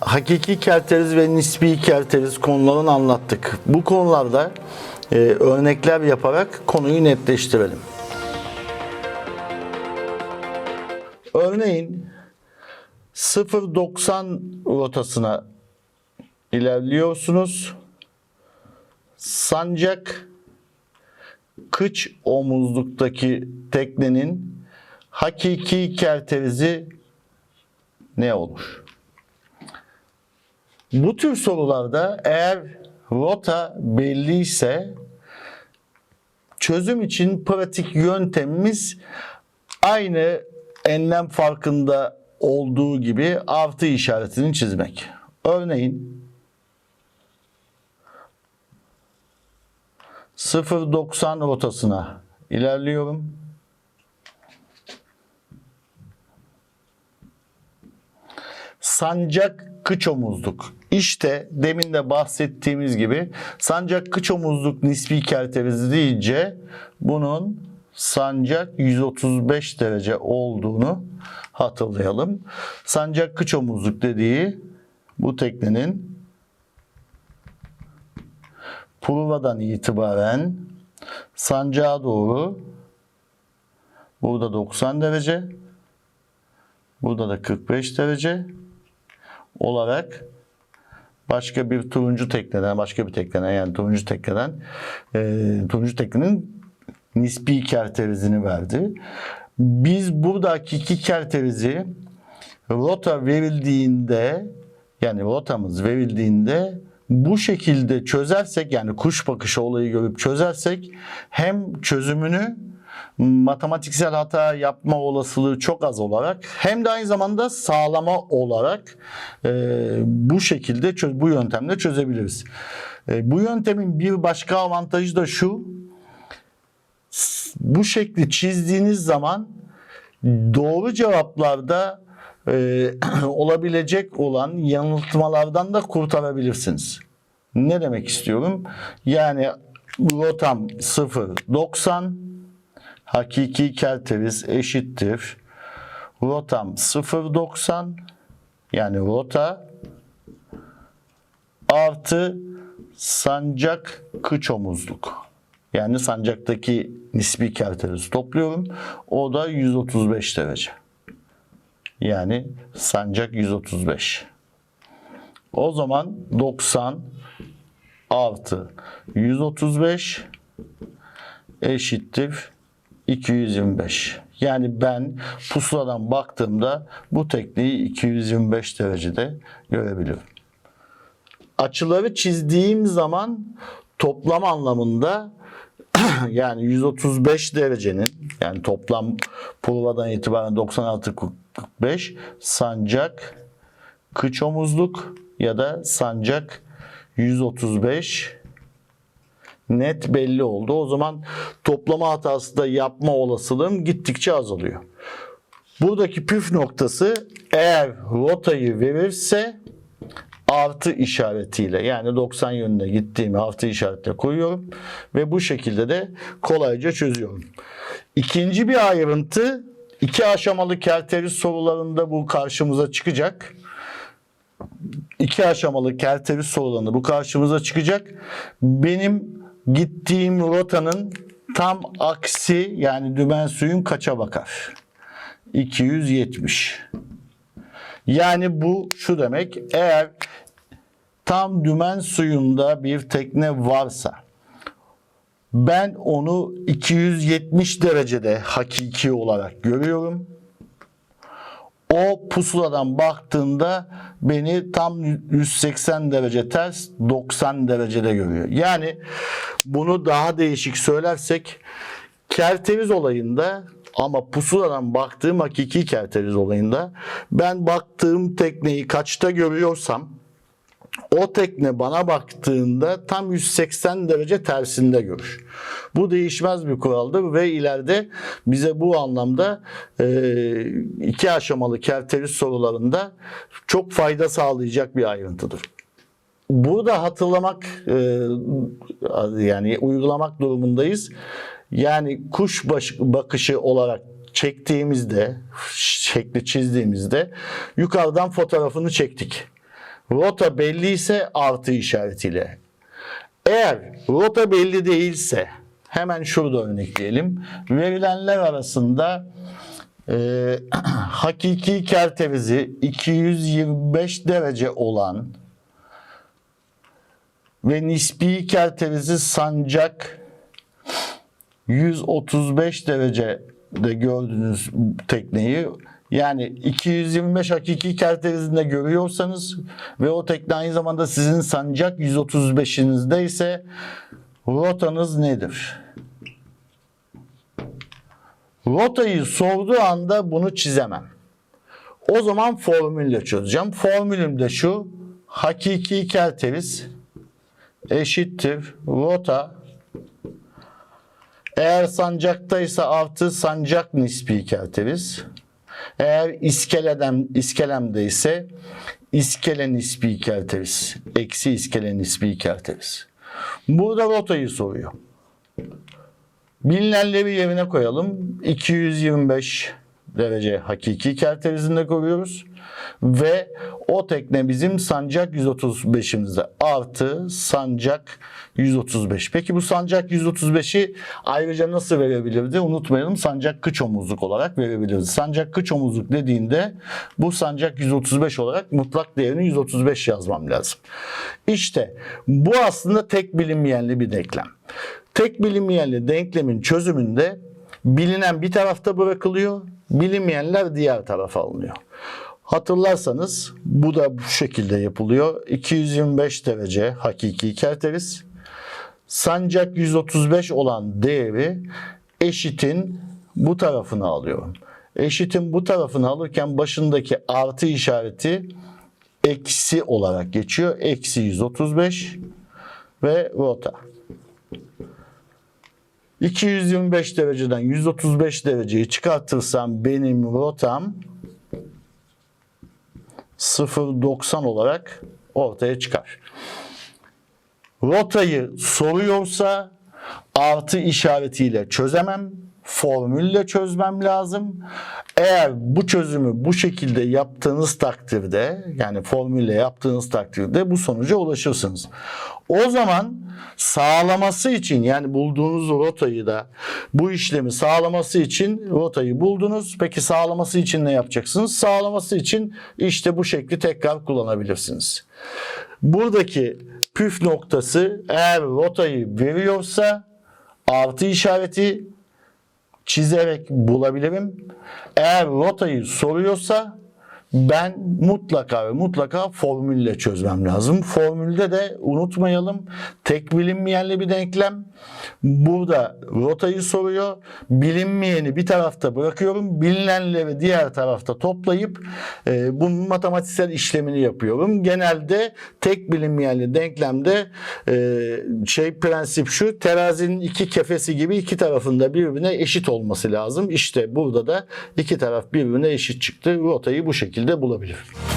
Hakiki kerteriz ve nispi kerteriz konularını anlattık. Bu konularda e, örnekler yaparak konuyu netleştirelim. Örneğin 0.90 rotasına ilerliyorsunuz. Sancak kıç omuzluktaki teknenin hakiki kerterizi ne olur? Bu tür sorularda eğer rota belliyse çözüm için pratik yöntemimiz aynı enlem farkında olduğu gibi artı işaretini çizmek. Örneğin 0.90 rotasına ilerliyorum. Sancak kıç omuzluk. İşte demin de bahsettiğimiz gibi sancak kıç omuzluk nispi kerterizi deyince bunun sancak 135 derece olduğunu hatırlayalım. Sancak kıç omuzluk dediği bu teknenin Purva'dan itibaren sancağa doğru burada 90 derece burada da 45 derece olarak başka bir turuncu tekneden başka bir tekneden yani turuncu tekneden e, turuncu teknenin nispi kerterizini verdi. Biz buradaki iki kerterizi rota verildiğinde yani rotamız verildiğinde bu şekilde çözersek yani kuş bakışı olayı görüp çözersek hem çözümünü matematiksel hata yapma olasılığı çok az olarak hem de aynı zamanda sağlama olarak e, bu şekilde bu yöntemle çözebiliriz. E, bu yöntemin bir başka avantajı da şu bu şekli çizdiğiniz zaman doğru cevaplarda e, olabilecek olan yanıltmalardan da kurtarabilirsiniz. Ne demek istiyorum? Yani rotam 0.90 hakiki kerteriz eşittir. Rotam 0.90 yani rota artı sancak kıç omuzluk. Yani sancaktaki nispi kerterizi topluyorum. O da 135 derece. Yani sancak 135. O zaman 90 artı 135 eşittir 225. Yani ben pusuladan baktığımda bu tekneyi 225 derecede görebiliyorum. Açıları çizdiğim zaman toplam anlamında yani 135 derecenin yani toplam pulvadan itibaren 96 45 sancak kıç omuzluk ya da sancak 135 net belli oldu. O zaman toplama hatası da yapma olasılığım gittikçe azalıyor. Buradaki püf noktası eğer rotayı verirse artı işaretiyle yani 90 yönüne gittiğimi artı işaretle koyuyorum ve bu şekilde de kolayca çözüyorum. İkinci bir ayrıntı iki aşamalı kerteriz sorularında bu karşımıza çıkacak. İki aşamalı kerteriz sorularında bu karşımıza çıkacak. Benim gittiğim rotanın tam aksi yani dümen suyum kaça bakar? 270. Yani bu şu demek eğer tam dümen suyunda bir tekne varsa ben onu 270 derecede hakiki olarak görüyorum. O pusuladan baktığında beni tam 180 derece ters 90 derecede görüyor. Yani bunu daha değişik söylersek kerteriz olayında ama pusuladan baktığım hakiki kerteriz olayında ben baktığım tekneyi kaçta görüyorsam o tekne bana baktığında tam 180 derece tersinde görür. Bu değişmez bir kuraldır ve ileride bize bu anlamda e, iki aşamalı kerteriz sorularında çok fayda sağlayacak bir ayrıntıdır. Burada hatırlamak e, yani uygulamak durumundayız. Yani kuş bakışı olarak çektiğimizde, şekli çizdiğimizde yukarıdan fotoğrafını çektik. Rota belli ise artı işaretiyle. Eğer rota belli değilse hemen şurada örnekleyelim. Verilenler arasında e, hakiki kertevizi 225 derece olan ve nispi kertevizi sancak 135 derecede gördüğünüz tekneyi yani 225 hakiki kertevizinde görüyorsanız ve o tekne aynı zamanda sizin sancak 135'inizde ise rotanız nedir? Rotayı sorduğu anda bunu çizemem. O zaman formülle çözeceğim. Formülüm de şu. Hakiki kerteviz eşittir rota eğer sancaktaysa artı sancak nispi kerteviz. Eğer iskeleden iskelemde ise iskele nispi kerteviz. Eksi iskele nispi kerteviz. Burada rotayı soruyor. Bilinenleri yerine koyalım. 225 derece hakiki kertevizinde koruyoruz. Ve o tekne bizim sancak 135'imizde artı sancak 135. Peki bu sancak 135'i ayrıca nasıl verebilirdi? Unutmayalım sancak kıç omuzluk olarak verebilirdi. Sancak kıç omuzluk dediğinde bu sancak 135 olarak mutlak değerini 135 yazmam lazım. İşte bu aslında tek bilinmeyenli bir denklem. Tek bilinmeyenli denklemin çözümünde bilinen bir tarafta bırakılıyor, bilinmeyenler diğer tarafa alınıyor. Hatırlarsanız bu da bu şekilde yapılıyor. 225 derece hakiki kerteriz. Sancak 135 olan değeri eşitin bu tarafını alıyorum. Eşitin bu tarafını alırken başındaki artı işareti eksi olarak geçiyor. Eksi 135 ve rota. 225 dereceden 135 dereceyi çıkartırsam benim rotam 0.90 olarak ortaya çıkar. Rotayı soruyorsa artı işaretiyle çözemem. Formülle çözmem lazım. Eğer bu çözümü bu şekilde yaptığınız takdirde yani formülle yaptığınız takdirde bu sonuca ulaşırsınız. O zaman sağlaması için yani bulduğunuz rotayı da bu işlemi sağlaması için rotayı buldunuz. Peki sağlaması için ne yapacaksınız? Sağlaması için işte bu şekli tekrar kullanabilirsiniz. Buradaki püf noktası eğer rotayı veriyorsa artı işareti çizerek bulabilirim. Eğer rotayı soruyorsa ben mutlaka ve mutlaka formülle çözmem lazım. Formülde de unutmayalım tek bilinmeyenli bir denklem. Burada rotayı soruyor. Bilinmeyeni bir tarafta bırakıyorum. Bilinenleri diğer tarafta toplayıp e, bunun matematiksel işlemini yapıyorum. Genelde tek bilinmeyenli denklemde e, şey prensip şu terazinin iki kefesi gibi iki tarafında birbirine eşit olması lazım. İşte burada da iki taraf birbirine eşit çıktı. Rotayı bu şekilde bulabilirim.